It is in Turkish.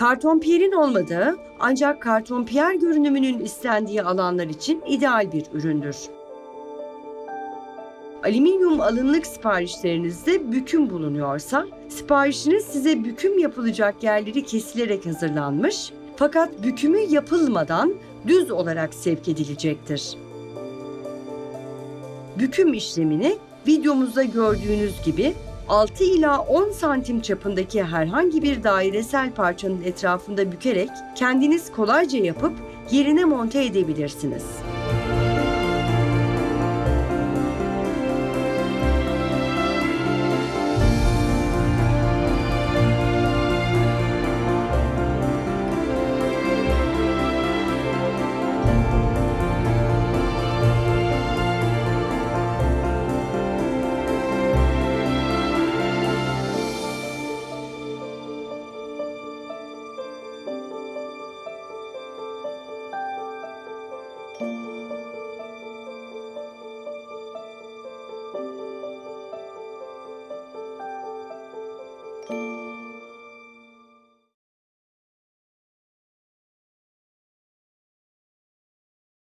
Kartonpiyer'in olmadığı ancak kartonpiyer görünümünün istendiği alanlar için ideal bir üründür. Alüminyum alınlık siparişlerinizde büküm bulunuyorsa, siparişiniz size büküm yapılacak yerleri kesilerek hazırlanmış fakat bükümü yapılmadan düz olarak sevk edilecektir. Büküm işlemini videomuzda gördüğünüz gibi 6 ila 10 santim çapındaki herhangi bir dairesel parçanın etrafında bükerek kendiniz kolayca yapıp yerine monte edebilirsiniz. Música